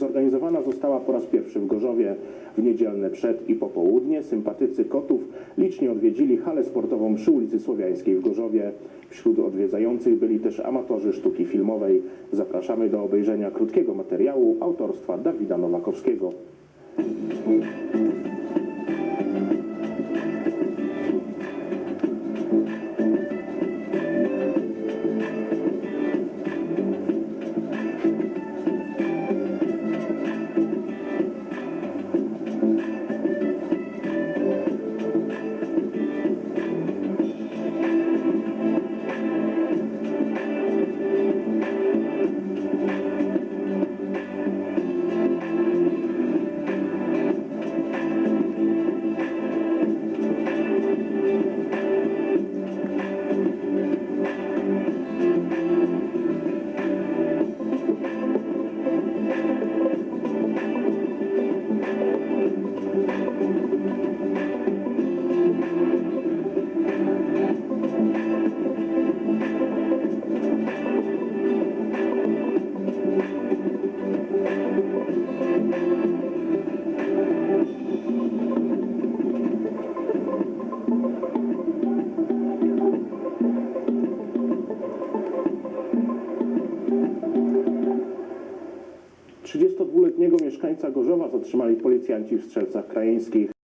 zorganizowana została po raz pierwszy w Gorzowie. W niedzielne przed i popołudnie sympatycy kotów licznie odwiedzili halę sportową przy ulicy Słowiańskiej w Gorzowie. Wśród odwiedzających byli też amatorzy sztuki filmowej. Zapraszamy do obejrzenia krótkiego materiału autorstwa Dawida Nowakowskiego. Trzydziestodwuletniego mieszkańca Gorzowa zatrzymali policjanci w Strzelcach Krajeńskich.